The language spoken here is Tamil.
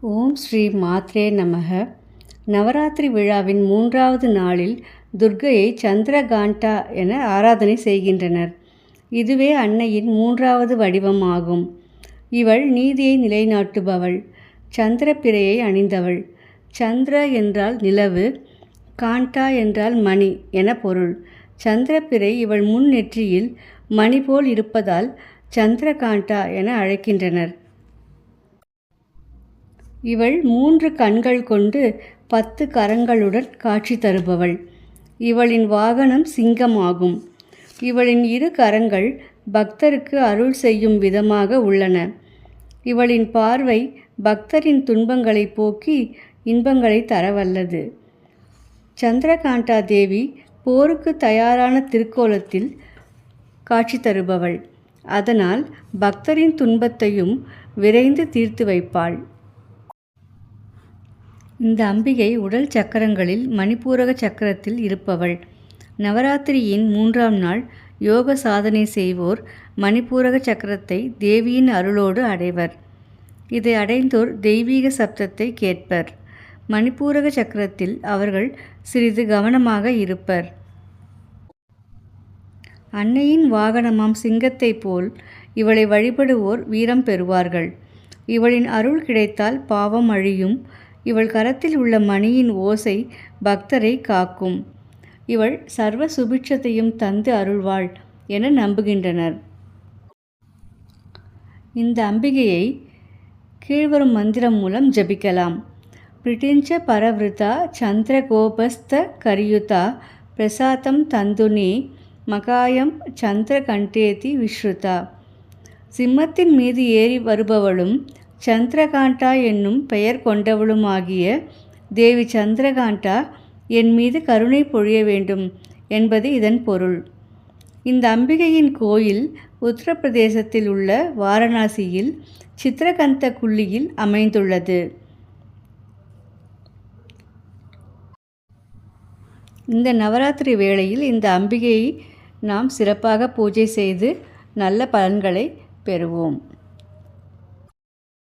ஓம் ஸ்ரீ மாத்ரே நமக. நவராத்திரி விழாவின் மூன்றாவது நாளில் துர்க்கையை சந்திரகாண்டா என ஆராதனை செய்கின்றனர். இதுவே அன்னையின் மூன்றாவது வடிவம் ஆகும். இவள் நீதியை நிலைநாட்டுபவள் சந்திரப்பிரையை அணிந்தவள். சந்திர என்றால் நிலவு காண்டா என்றால் மணி என பொருள். சந்திரப்பிறை இவள் முன் நெற்றியில் மணி போல் இருப்பதால் சந்திரகாண்டா என அழைக்கின்றனர். இவள் மூன்று கண்கள் கொண்டு பத்து கரங்களுடன் காட்சி தருபவள். இவளின் வாகனம் சிங்கம் ஆகும் இவளின் இரு கரங்கள் பக்தருக்கு அருள் செய்யும் விதமாக உள்ளன. இவளின் பார்வை பக்தரின் துன்பங்களை போக்கி இன்பங்களை தரவல்லது. சந்திரகாண்டா தேவி போருக்கு தயாரான திருக்கோலத்தில் காட்சி தருபவள். அதனால் பக்தரின் துன்பத்தையும் விரைந்து தீர்த்து வைப்பாள். இந்த அம்பிகை உடல் சக்கரங்களில் மணிப்பூரக சக்கரத்தில் இருப்பவள். நவராத்திரியின் மூன்றாம் நாள் யோக சாதனை செய்வோர் மணிப்பூரக சக்கரத்தை தேவியின் அருளோடு அடைவர். இதை அடைந்தோர் தெய்வீக சப்தத்தை கேட்பர். மணிப்பூரக சக்கரத்தில் அவர்கள் சிறிது கவனமாக இருப்பர். அன்னையின் வாகனமாம் சிங்கத்தைப் போல் இவளை வழிபடுவோர் வீரம் பெறுவார்கள். இவளின் அருள் கிடைத்தால் பாவம் அழியும். இவள் கரத்தில் உள்ள மணியின் ஓசை பக்தரை காக்கும். இவள் சர்வ சுபிட்சத்தையும் தந்து அருள்வாள் என நம்புகின்றனர். இந்த அம்பிகையை கீழ்வரும் மந்திரம் மூலம் ஜபிக்கலாம். பிரிட்டிஞ்ச பரவிருதா சந்திரகோபஸ்த கரியுதா பிரசாதம் தந்துனி மகாயம் சந்திரகண்டேதி விஸ்ருதா சிம்மத்தின் மீது ஏறி வருபவளும் சந்திரகாண்டா என்னும் பெயர் கொண்டவளுமாகிய தேவி சந்திரகாண்டா என் மீது கருணை பொழிய வேண்டும் என்பது இதன் பொருள். இந்த அம்பிகையின் கோயில் உத்தரப்பிரதேசத்தில் உள்ள வாரணாசியில் சித்திரகந்த குள்ளியில் அமைந்துள்ளது. இந்த நவராத்திரி வேளையில் இந்த அம்பிகையை நாம் சிறப்பாக பூஜை செய்து நல்ல பலன்களை பெறுவோம்.